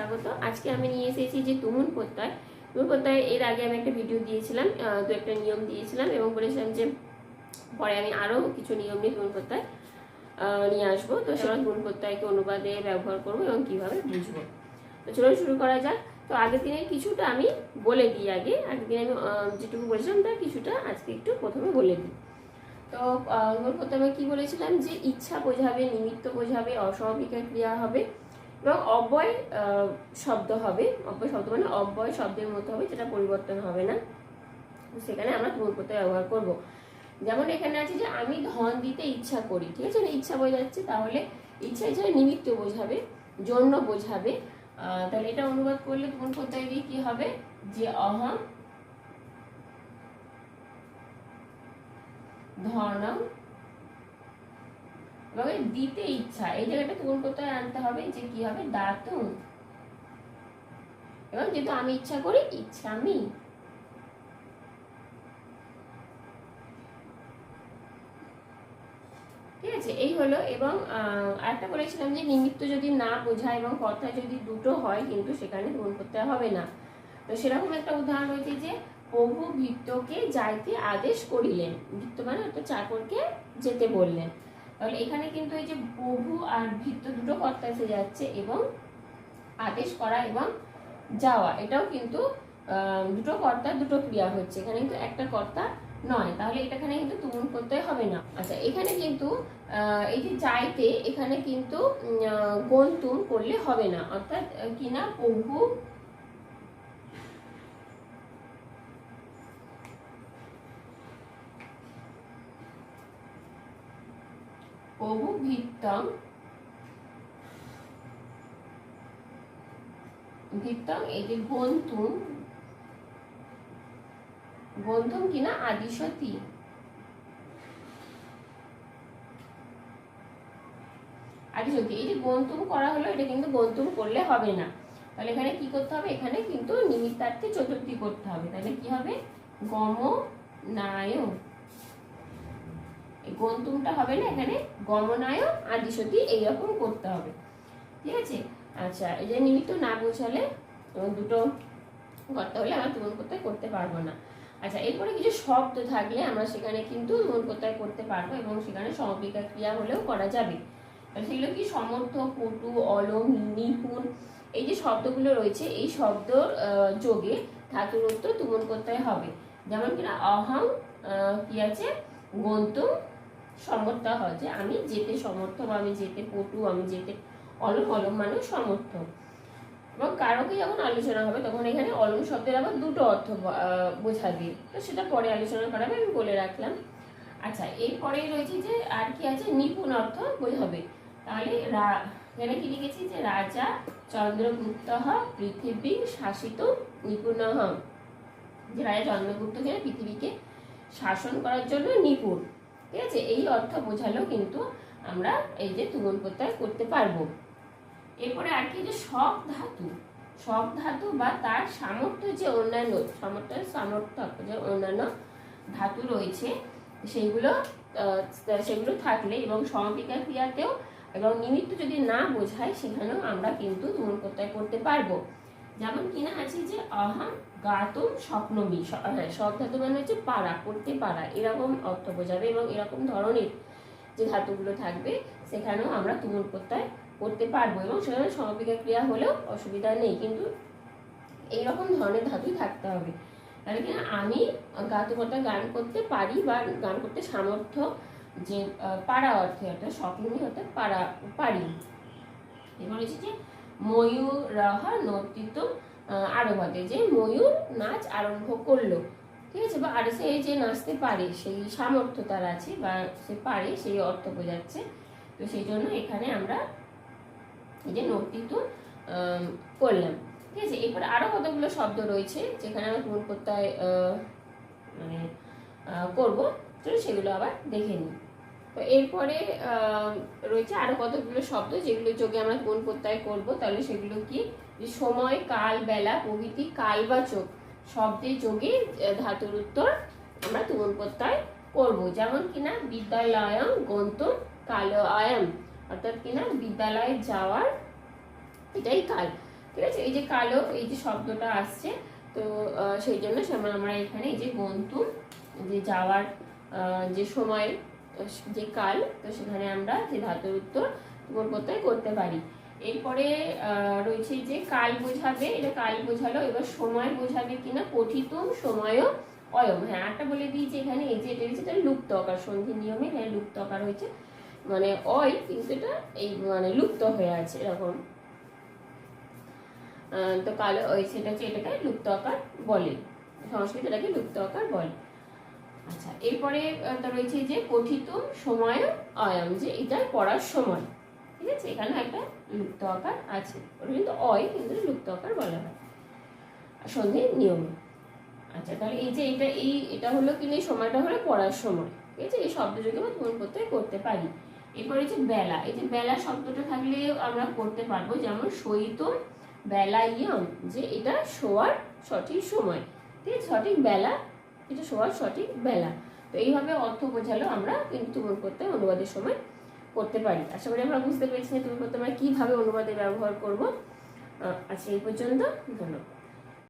স্বাগত। আজকে আমি নিয়ে এসেছি যে তুমুল প্রত্যয়। তুমুল প্রত্যয় এর আগে আমি একটা ভিডিও দিয়েছিলাম দু একটা নিয়ম দিয়েছিলাম এবং বলেছিলাম যে পরে আমি আরও কিছু নিয়ম নিয়ে তুমুল প্রত্যয় নিয়ে আসব। তো সেটা তুমুল প্রত্যয়কে অনুবাদে ব্যবহার করব এবং কীভাবে বুঝব। তো চলুন শুরু করা যাক। তো আগের দিনের কিছুটা আমি বলে দিই আগে। আগের দিন আমি যেটুকু বলেছিলাম তার কিছুটা আজকে একটু প্রথমে বলে দিই। তো প্রথমে কি বলেছিলাম? যে ইচ্ছা বোঝাবে, নিমিত্ত বোঝাবে, অস্বাভাবিক ক্রিয়া হবে। এবং অব্যয় শব্দ হবে। অব্যয় শব্দ মানে অব্যয় শব্দের মতো হবে, যেটা পরিবর্তন হবে না। সেখানে আমরা তুমুল প্রত্যয় ব্যবহার করব? যেমন এখানে আছে যে, আমি ধন দিতে ইচ্ছা করি, ঠিক আছে? ইচ্ছা বোঝাচ্ছে তাহলে ইচ্ছা হিসাবে নিমিত্ত বোঝাবে, জন্য বোঝাবে। তাহলে এটা অনুবাদ করলে তুমুল প্রত্যয় দিয়ে কি হবে? যে অহম ধর্ণম এবং দিতে ইচ্ছা। এই জায়গাটা তুমুল প্রত্যয় আনতে হবে যে কি হবে দাতুম এবং যেহেতু আমি ইচ্ছা করি, ইচ্ছা আমি। ঠিক আছে, এই হলো এবং আরেকটা বলেছিলাম যে নিমিত্ত যদি না বোঝায় এবং কথা যদি দুটো হয়, কিন্তু সেখানে তুমুল করতে হবে না। তো সেরকম একটা উদাহরণ হয়েছে যে, প্রভু ভৃত্যকে যাইতে আদেশ করিলেন। ভৃত্য মানে একটা চাকরকে যেতে বললেন। তাহলে এখানে কিন্তু এই যে প্রভু আর ভৃত্য দুটো কর্তা এসে যাচ্ছে এবং আদেশ করা এবং যাওয়া, এটাও কিন্তু দুটো কর্তা, দুটো ক্রিয়া হচ্ছে। এখানে কিন্তু একটা কর্তা নয়। তাহলে এটাখানে কিন্তু তুমুল করতে হবে না। আচ্ছা এখানে কিন্তু এই যে যাইতে, এখানে কিন্তু গন্তুম করলে হবে না। অর্থাৎ কিনা প্রভু প্রভু ভিত্তম এই যে গন্তুম গন্তুম কিনা আদিশতী। আদিশতী, এই যে গন্তুম করা হলো, এটা কিন্তু গন্তুম করলে হবে না। তাহলে এখানে কি করতে হবে? এখানে কিন্তু নিমিত্তার্থে চতুর্থী করতে হবে। তাহলে কি হবে? গম নায় এই গন্তুমটা হবে না এখানে? গমনায় আদিশতী এইরকম করতে হবে। ঠিক আছে? আচ্ছা এই যে নিমিত্ত না বোঝালে দুটো করতে হলে আমরা তুমন করতে করতে পারব না। আচ্ছা এরপরে কিছু শব্দ থাকলে আমরা সেখানে কিন্তু তুমন করতে করতে পারব এবং সেখানে সমপিকা ক্রিয়া হলেও করা যাবে। সেগুলো কি? সমর্থ পটু অলম নিপুণ এই যে শব্দগুলো রয়েছে এই শব্দর আহ, যোগে ধাতুর উত্তর তুমন করতে হবে। যেমন কিনা অহং কি আছে? গন্তুম সমর্থ হয় যে আমি যেতে সমর্থ বা আমি যেতে পটু, আমি যেতে অলম অলম মানে সমর্থ। এবং কারকে যখন আলোচনা হবে, তখন এখানে অলম শব্দের আবার দুটো অর্থ বোঝাবে। তো সেটা পরে আলোচনা করা হবে, আমি বলে রাখলাম। আচ্ছা এরপরেই রয়েছে যে আর কি আছে? নিপুণ অর্থ বোঝাবে। তাহলে এখানে কি লিখেছি যে রাজা চন্দ্রগুপ্ত পৃথিবী শাসিত নিপুণ যে রাজা চন্দ্রগুপ্ত পৃথিবীকে শাসন করার জন্য নিপুণ। ঠিক আছে? এই অর্থ বোঝালেও কিন্তু আমরা এই যে তুমন প্রত্যয় করতে পারব। এরপরে আর কি যে সব ধাতু সব ধাতু বা তার সামর্থ্য যে অন্যান্য, সামর্থ্য সামর্থ্য যে অন্যান্য ধাতু রয়েছে, সেইগুলো সেগুলো থাকলে এবং সমপিকা ক্রিয়াতেও এবং নিমিত্ত যদি না বোঝায়, সেখানেও আমরা কিন্তু তুমন প্রত্যয় করতে পারব। যেমন কিনা আছে যে অহম গাতুম স্বপ্নমি হ্যাঁ সব ধাতু মানে হচ্ছে পারা করতে পারা এরকম অর্থ বোঝাবে এবং এরকম ধরনের যে ধাতুগুলো থাকবে, সেখানেও আমরা তুমুল প্রত্যয় করতে পারব এবং সেখানে সমাপিকা ক্রিয়া হলেও অসুবিধা নেই, কিন্তু এইরকম ধরনের ধাতুই থাকতে হবে। তাহলে কিনা আমি গাতুকতা গান করতে পারি বা গান করতে সামর্থ্য যে পারা অর্থে অর্থাৎ স্বপ্নমি অর্থাৎ পারা পারি। এবার হচ্ছে যে ময়ূর নর্তিত আরম্ভতে যে ময়ূর নাচ আরম্ভ করল, ঠিক আছে? বা আর সে যে নাচতে পারে, সেই সামর্থ্য তার আছে, বা সে পারে, সেই অর্থ বোঝাচ্ছে। তো সেই জন্য এখানে আমরা এই যে নর্তিত করলাম। ঠিক আছে? এরপরে আরও কতগুলো শব্দ রয়েছে, যেখানে আমরা পূরণ করতে মানে করব। চলো সেগুলো আবার দেখে নিই। তো এরপরে রয়েছে আরও কতগুলো শব্দ যেগুলো যোগে আমরা কোন প্রত্যয় করব, তাহলে সেগুলো কি? যে সময়, কাল, বেলা, প্রভৃতি কালবাচক শব্দের যোগে ধাতুর উত্তর আমরা তুমন প্রত্যয় করব। যেমন কিনা বিদ্যালয়ম গন্তম কাল আয়াম অর্থাৎ কিনা, বিদ্যালয়ে যাওয়ার এটাই কাল। ঠিক আছে? এই যে কালো, এই যে শব্দটা আসছে, তো সেই জন্য আমরা এখানে এই যে গন্তুম, যে যাওয়ার যে সময় আহ, যে কাল তো সেখানে আমরা যে ধাতুর উত্তর প্রত্যয় করতে পারি। এরপরে রয়েছে যে কাল বোঝাবে এটা কাল বোঝালো এবার সময় বোঝাবে কিনা পঠিতম সময়ও অয়ম। হ্যাঁ একটা বলে দিয়েছি এখানে এই যে এটা এটা লুপ্ত আকার সন্ধি নিয়মে এখানে লুপ্ত আকার হয়েছে মানে অয় কিন্তু এটা এই মানে লুপ্ত হয়ে আছে এরকম। তো কালো ওই সেটা হচ্ছে এটাকে লুপ্ত আকার বলে। সংস্কৃত এটাকে লুপ্ত আকার বলে। আচ্ছা এরপরে রয়েছে যে পঠিত সময় অয়ম যে এটা পড়ার সময়। ঠিক আছে? এখানে একটা লুপ্ত আকার আছে। ওটা কিন্তু অয়, কিন্তু লুপ্ত আকার বলা হয়। আর সন্ধির নিয়ম। আচ্ছা তাহলে এই যে এটা, এই, এটা হলো কি এই সময়টা হলো পড়ার সময়। ঠিক আছে? এই শব্দ যোগে আমরা পূরণ করতে করতে পারি। এরপরে যে বেলা, এই যে বেলা শব্দটা থাকলে আমরা করতে পারব, যেমন সৈত বেলা ইয়ম যে এটা শোয়ার সঠিক সময়। ঠিক আছে? সঠিক বেলা এটা সময় সঠিক বেলা। তো এইভাবে অর্থ বোঝালো আমরা, কিন্তু তুমুল করতে অনুবাদের সময় করতে পারি। আশা করি আমরা বুঝতে পেরেছি তুমি করতে আমরা কীভাবে অনুবাদে ব্যবহার করব। আচ্ছা এই পর্যন্ত। ধন্যবাদ।